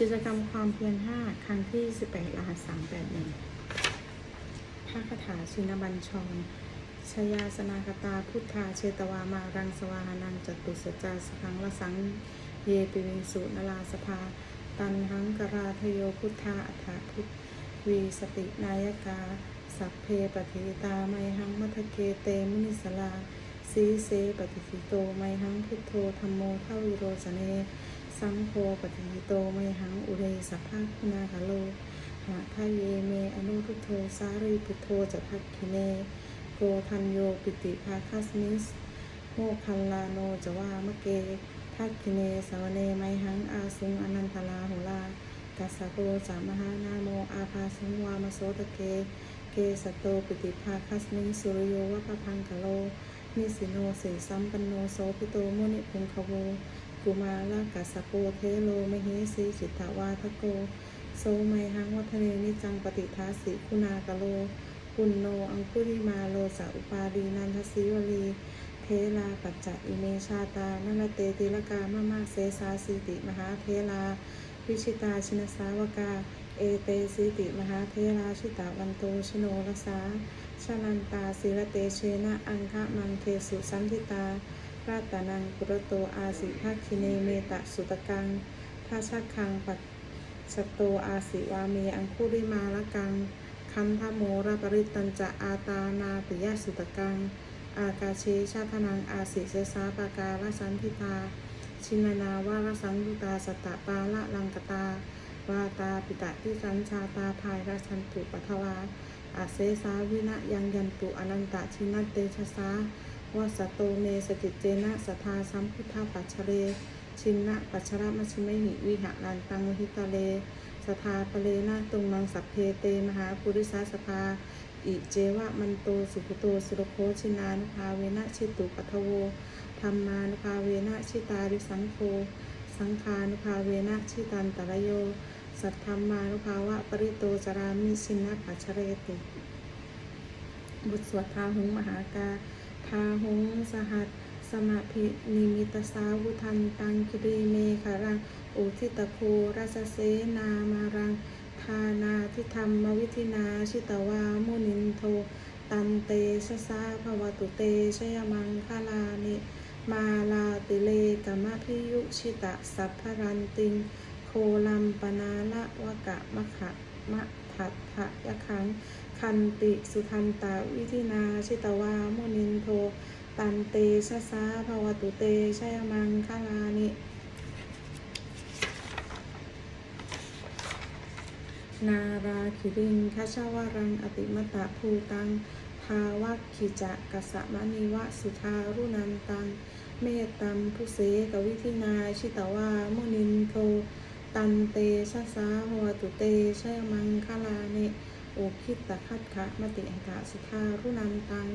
กิจกรรมความเพียรห้าครั้งที่18รหัส381พระคาถาชินบัญชรชยาสนากตาพุทธาเชตวามารังสวาหานังจตุสจาสังละสังเยปิวิงสุนลาสภา ตันหังกราทโยพุทธาอัฏฐพุทธวีสตินายกา สัพเพปฏิตาไมหังมัทเกเตมุนิสลาสีเสปฏิทิโตไมหังพุทโธธรรมโมทวิโรจเน สังโฆปฏิทิโตไมหังอุเรสัพพะคุณาคาโลหะทะเยเมอนุทุโธสารีพุทโธจะพักคิเนโกทันโยปิติภาคัสมิสโมคัลลาโนจวามะเกทักคิเนสาวเนไมหังอาสุงอนันตลาโหลากัสสะโกสามหานาโมอาภาสุงวามโสตะเก เกสตโตปิติภาคัสมิงสุริโยวะปะพังกะโลนิสิโนเสสัมปันโนโสพิโตมุนิพุงคโว กุมาลากัสะโกเทโลมหิสีจิตตวาทโกโสไมหังวัฒเนนิจังปฏิทาสิคุณากะโล ปุณโนอังคุริมาโลจะอุปาดีนันทศิวลี เทลาปัจจะอิเมชาตานันเตติลกามะมาเสสาสิติมหาเทลา วิชิตาชินสาวกา เอเตสิติมหาเทราชิตาวันโตชโนรสาชนันตาศิรเตเชนะอังคะมังเทสุสันทิตา ราตานังกุรโตอาสิภาคิเนเมตะสุตกังทัชคังปัจสโตอาสิวาเมอังคุริมาละกัง คันธโมระปริตันจะอาตานาปิยสุตกัง อากาเชชาธนังอาสิเสสาปาการสันทิตา ชินานาวารสังยุตาสตะปาละลังกตาวาตาปิตะที่สัญชาตาภายราชันตุปัทวาอาเสสาวินะยังยันตุอนันตะชินัตเตชะสา วาสโตเนสจิเจนะสทาสัมพุทธาปัจเร ชินนะปัจฉระมัชชิมหิวิหะนันตังหิตะเล สทาปเลนะตุงมังสัพเพเตมหาปุริสาสภา อิเจวะมันโตสุขโตสุรโคชินานุภาเวนะชิตุปัทโวธรรมานุภาเวนะชิตาริสังโฆสังฆานุภาเวนะชิตันตระโย สัทธรรมานุภาวะปริโตจรามิชินะปัจเฉเรติ บุตรสวดทาหุงมหากา ทาหุงสหัสสมาภินิมิตสาวุทันตังคิริเมฆารังอุทิตโคราชเสนามารัง ทานาทิธรรมวิธินาชิตวามุนินโท ตันเตชะสาภวตุเตชยมังคลานิมาลาติเลกมะพิยุชิตะสัพพรันติง โคลัมปนาละวะกะมะขะมะ ทัตถะยะขัง คันติสุทันตาวิธินาชิตวามุนินโท ตันเตชะสาภวตุเตชยมังคลานินาราคิริงคัชวรัง อติมตะภูตัง ภาวัคขิจะกสะมะนิวะสุทารุนันตัง เมตตัมพุเสกวิธินาชิตวามุนิน ตันเตชะสาหวตุเตชยมังคลาเนโอคิตะคัตคะมติอันตะสุทารุนันตัง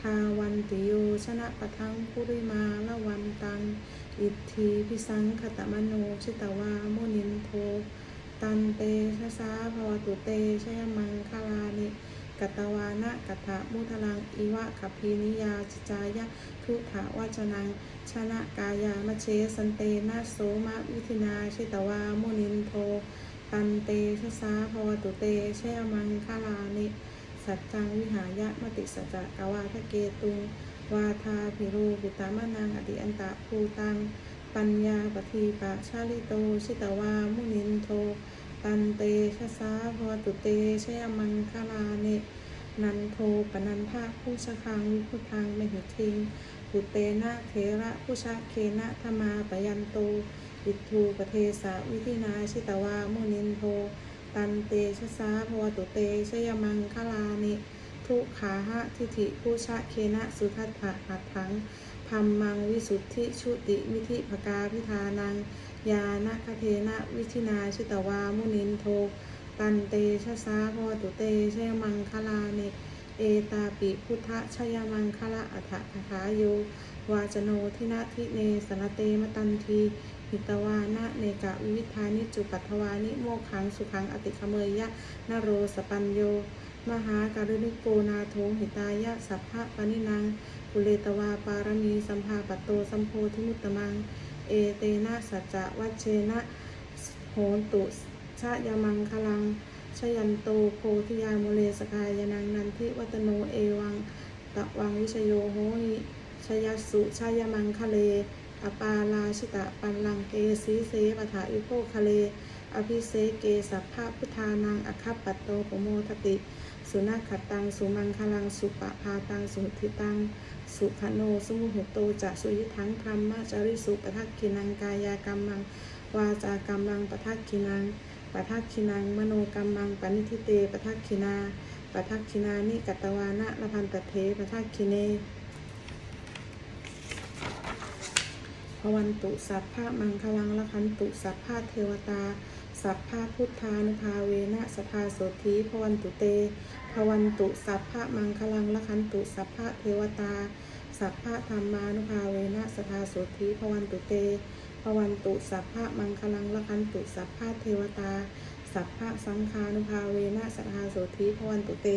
ทาวันติโยชนะปะทังปุริมาละวันตัง อิทธิพิสังขตมโนชิตวามุนินโท ตันเตชะสาภวตุเตชยมังคลาเน กัตวานะกัตถะมุทลังอีวะขพีนิยาจจายะทุถาวัจนังชนะกายามเชสันเตนะโสมะวิธินาชิตวามุนินโทตันเตชะสาภวตุเตชมังคลานิสัจจังวิหายะมติสัจกวาทะเกตุงวาทาพิรูปิตามนังอดิอันตะภูตัง ปัญญาปทีปะชาลิโตชิตวามุนินโท ตันเตชะสาภวตุเตชยมังคลาเนนันโทปนันทาผู้ชคังวิพุทังมหิทิงปุเตนะเทระผู้ชะเคนะธมาปยันโตอิทูปเทสาวิธินาชิตวามุนินโท ตันเตชะสาภวตุเตชยมังคลานิทุขาหะทิฐิผู้ชะเคนะสุทัตถะหัตถังพัมมังวิสุทธิชุติวิธิภกาพิธานัง ยานะคเทนะวิธินาชิตวามุนินโท ตันเตชะสาพตุเตชยมังคลาเนเอตาปิพุทธชยมังคละอัฏฐคาโยวาจโนทินาทิเนสนเตมตันทีหิตวานะเนกะวิวิธานิจุปัทวานิโมขังสุขังอติขเมยยะนโรสปัญโย มหาการุณิโกนาโทหิตายะสัพพะปนินังกุเลตวาปารมีสัมภาปตโตสัมโพธิมุตตมัง เอเตนะสัจจะวัชเชนะโหนตุชะยมังคลังชยันโตโพธิยามุเลสกายนังนันทิวัตโนเอวังตะวังวิชโยโหหิชยสุชายมังคะเล อปาลาชิตะปันลังเกสีเสปถาอิโภคะเล อภิเสเกสัพพะพุทธานังอคัปปัตโตปโมทติ สุนัขขตัง สุมังคลัง สุปะพาตัง สุทิตัง สุขโน สมุหุโตจะสุยิทังธรรมะจาริสุปทักขินังกายากรรมัง วาจากรรมังปทักขินังปทักขินัง มโนกรรมังปณิทิเตปทักขินาปทักขินานิกัตตวานะละพันตเทปทักขิเน วันตุสัพพะมังคลังละคันตุสัพพะเทวตา สัพพะพุทธานุภาเวนะสภาโสธีพวันตุเตพวันตุสัพพะมังคลังละคันตุสัพพะเทวตา สัพพะธรรมานุภาเวนะสภาโสธีพวันตุเตพวันตุสัพพะมังคลังละคันตุสัพพะเทวตา สัพพะสังฆานุภาเวนะสภาโสธีพวันตุเต